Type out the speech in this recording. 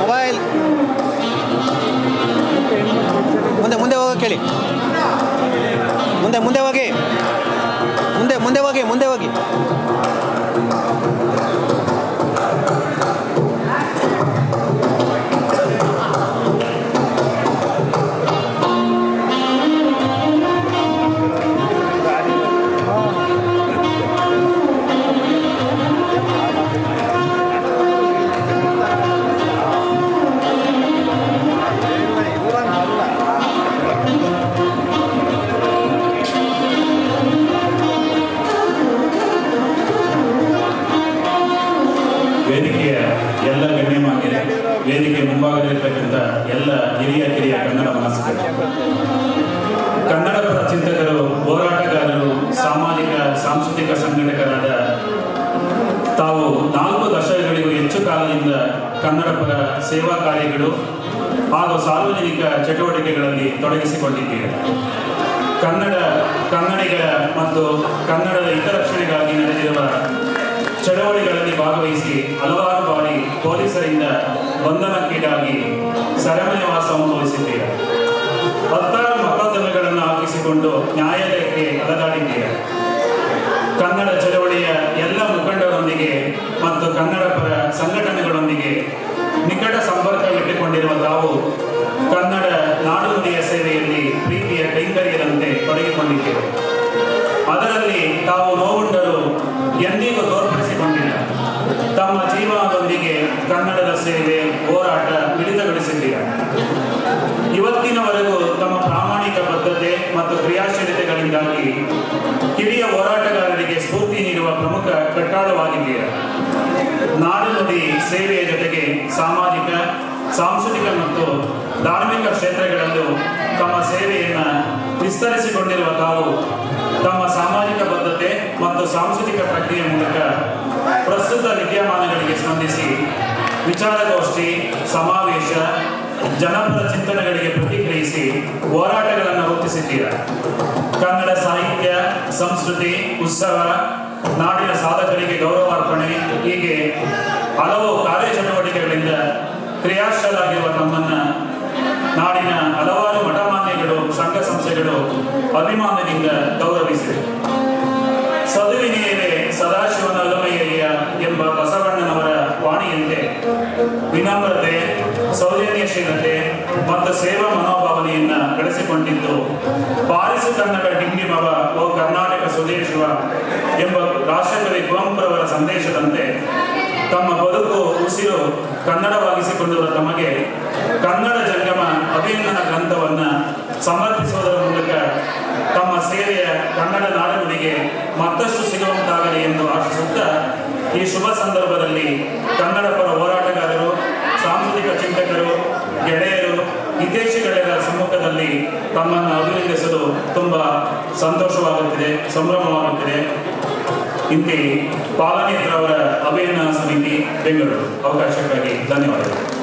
Mobile ಮುಂದೆ ಮುಂದೆ ಹೋಗಿ ಕೇಳಿ. ಮುಂದೆ ಮುಂದೆ ಹೋಗಿ. ಮುಂದೆ ಮುಂದೆ ಹೋಗಿ ಮುಂದೆ ಹೋಗಿ. ವೇದಿಕೆ ಮುಂಭಾಗದಲ್ಲಿರ್ತಕ್ಕಂಥ ಎಲ್ಲ ಹಿರಿಯ ಕಿರಿಯ ಕನ್ನಡ ಮನಸ್ಸುಗಳು. ಕನ್ನಡ ಚಿಂತಕರು, ಹೋರಾಟಗಾರರು, ಸಾಮಾಜಿಕ, ಸಾಂಸ್ಕೃತಿಕ ಸಂಘಟಕರಾದ ತಾವು ನಾಲ್ಕು ದಶಕಗಳಿಗೂ ಹೆಚ್ಚು ಕಾಲದಿಂದ ಕನ್ನಡ ಪರ ಸೇವಾ ಕಾರ್ಯಗಳು ಹಾಗೂ ಸಾರ್ವಜನಿಕ ಚಟುವಟಿಕೆಗಳಲ್ಲಿ ತೊಡಗಿಸಿಕೊಂಡಿದ್ದೀರಿ. ಕನ್ನಡ ಕನ್ನಡಿಗರ ಮತ್ತು ಕನ್ನಡದ ಹಿತರಕ್ಷಣೆಗಾಗಿ ನಡೆದಿರುವ ಚಳವಳಿಗಳಲ್ಲಿ ಭಾಗವಹಿಸಿ ಹಲವಾರು ಬಂಧನಕ್ಕೀಡಾಗಿ ಸರಣಿವಾಸ ಅನುಭವಿಸಿದ್ದೀರಿ? ಹತ್ತಾರು ಮೊಕದ್ದಮೆಗಳನ್ನು ಹಾಕಿಸಿಕೊಂಡು ನ್ಯಾಯಾಲಯಕ್ಕೆ ಅಲದಾಡಿದ್ದೀರಿ ಕನ್ನಡ ಚಳವಳಿಯ ಎಲ್ಲ ಮುಖಂಡರೊಂದಿಗೆ ಮತ್ತು ಕನ್ನಡ ಪರ ಸಂಘಟನೆಗಳೊಂದಿಗೆ ನಿಕಟ ಸಂಪರ್ಕವಿಟ್ಟುಕೊಂಡಿರುವ ತಾವು ಕನ್ನಡ ನಾಡುನುಡಿಯ ಸೇವೆಯಲ್ಲಿ ಪ್ರೀತಿಯ ಕೈಂಕರ್ಯದಂತೆ ತೊಡಗಿಕೊಂಡಿದ್ದೇವೆ. ಅದರಲ್ಲಿ ತಾವು ನೋವುಂಡರು ಎಂದಿಗೂ ಸೇವೆ ಹೋರಾಟ ಮಿಳಿತಗೊಳಿಸಿದ್ದೀರಾ? ಇವತ್ತಿನವರೆಗೂ ತಮ್ಮ ಪ್ರಾಮಾಣಿಕ ಬದ್ಧತೆ ಮತ್ತು ಕ್ರಿಯಾಶೀಲತೆಗಳಿಂದಾಗಿ ಹಿರಿಯ ಹೋರಾಟಗಾರರಿಗೆ ಸ್ಫೂರ್ತಿ ನೀಡುವ ಪ್ರಮುಖ ಕಟ್ಟಾಳವಾಗಿದ್ದೀರಾ? ನಾಡು ನುಡಿ ಸೇವೆಯ ಜೊತೆಗೆ ಸಾಮಾಜಿಕ, ಸಾಂಸ್ಕೃತಿಕ ಮತ್ತು ಧಾರ್ಮಿಕ ಕ್ಷೇತ್ರಗಳಲ್ಲೂ ತಮ್ಮ ಸೇವೆಯನ್ನು ವಿಸ್ತರಿಸಿಕೊಂಡಿರುವ ತಾವು ತಮ್ಮ ಸಾಮಾಜಿಕ ಬದ್ಧತೆ ಮತ್ತು ಸಾಂಸ್ಕೃತಿಕ ಪ್ರಕ್ರಿಯೆ ಮೂಲಕ ಪ್ರಸ್ತುತ ವಿದ್ಯಮಾನಗಳಿಗೆ ಸ್ಪಂದಿಸಿ ವಿಚಾರಗೋಷ್ಠಿ, ಸಮಾವೇಶ ಜನಪದ ಚಿಂತನೆಗಳಿಗೆ ಪ್ರತಿಕ್ರಿಯಿಸಿ ಹೋರಾಟಗಳನ್ನು ರೂಪಿಸಿದ್ದೀರಾ? ಕನ್ನಡ ಸಾಹಿತ್ಯ, ಸಂಸ್ಕೃತಿ, ಉತ್ಸವ, ನಾಡಿನ ಸಾಧಕರಿಗೆ ಗೌರವಾರ್ಪಣೆ ಹೀಗೆ ಹಲವು ಕಾರ್ಯಚಟುವಟಿಕೆಗಳಿಂದ ಕ್ರಿಯಾಶೀಲಾಗಿರುವ ನಮ್ಮನ್ನ ನಾಡಿನ ಹಲವಾರು ಮಠಮಾನ್ಯಗಳು ಸಂಘ ಸಂಸ್ಥೆಗಳು ಅಭಿಮಾನದಿಂದ ಗೌರವಿಸಿವೆ ವಿನಮ್ರತೆ, ಸೌಜನ್ಯಶೀಲತೆ ಮತ್ತು ಸೇವಾ ಮನೋಭಾವನೆಯನ್ನ ಬೆಳೆಸಿಕೊಂಡಿದ್ದು ಪಾರಿಸ್ ಕನ್ನಡ ಮಗ ಓ ಕರ್ನಾಟಕ ಸ್ವದೇಶಿವ ಎಂಬ ರಾಷ್ಟ್ರಕವಿ ಕುವೆಂಪುರವರ ಸಂದೇಶದಂತೆ ತಮ್ಮ ಬದುಕು, ಉಸಿರು ಕನ್ನಡವಾಗಿಸಿಕೊಂಡಿರುವ ತಮಗೆ ಕನ್ನಡ ಜಂಗಮ ಅಭಿನಂದನ ಗ್ರಂಥವನ್ನ ಸಮರ್ಪಿಸುವುದರ ಮೂಲಕ ತಮ್ಮ ಸೇವೆಯ ಕನ್ನಡ ನಾಡುಗಳಿಗೆ ಮತ್ತಷ್ಟು ಸಿಗುವಂತಾಗಲಿ ಎಂದು ಆಶಿಸುತ್ತಾ ಈ ಶುಭ ಸಂದರ್ಭದಲ್ಲಿ ಕನ್ನಡ ಪರ ಹೋರಾಟಗಾರರು ಸಾಂಸ್ಕೃತಿಕ ಚಿಂತಕರು ಗೆಳೆಯರು ಹಿತೈಷಿಗಳೆರ ಸಮ್ಮುಖದಲ್ಲಿ ತಮ್ಮನ್ನು ಅಭಿನಂದಿಸಲು ತುಂಬ ಸಂತೋಷವಾಗುತ್ತಿದೆ ಸಂಭ್ರಮವಾಗುತ್ತಿದೆ. ಇಂತಿ ಪಾಲನೇತ್ರವರ ಅಭಿನಂದನಾ ಸಮಿತಿ ಬೆಂಗಳೂರು. ಅವಕಾಶಕ್ಕಾಗಿ ಧನ್ಯವಾದಗಳು.